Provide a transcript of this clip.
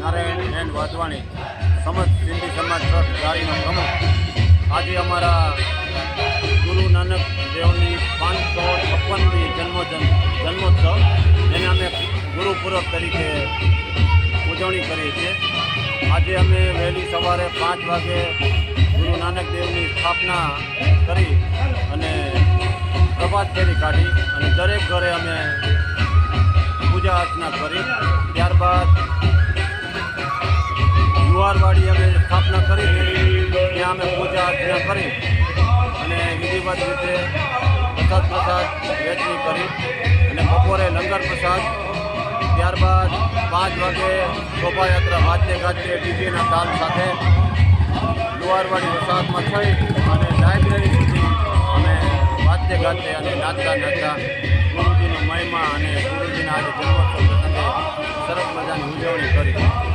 Narayan N Wadhwani, સમજ, સિંધી સમાજ trust ગાડીનો પ્રમુખ. આજે અમારા ગુરુ નાનક દેવની પાંચસો છપ્પનમી જન્મોજન, જન્મોત્સવ, જેને અમે ગુરુપૂરબ તરીકે ઉજવણી કરીએ છીએ. આજે અમે વહેલી સવારે પાંચ વાગે ગુરુ નાનક દેવની સ્થાપના કરી અને પ્રભાત ફેરી કાઢી અને દરેક ઘરે અમે પૂજા અર્ચના કરી. ત્યારબાદ જુવારવાડી અમે સ્થાપના કરી ત્યાં અમે પૂજા અર્ચના કરી અને વિધિવત રીતે પ્રસાદ પ્રસાદ વહેંચણી કરી અને બપોરે લંગર પ્રસાદ, ત્યારબાદ પાંચ વાગે શોભાયાત્રા વાજતે ગાજતે ડીજેના તાલ સાથે લુહારવાડી વરસાદમાં થઈ અને લાઇબ્રેરી સુધી અમે વાજતે ગાજતે અને નાચતા નાચતા ગુરુજીનો મહિમા અને ગુરુજીના આજે જન્મોત્સવ પ્રસંગે સરસ મજાની ઉજવણી કરી.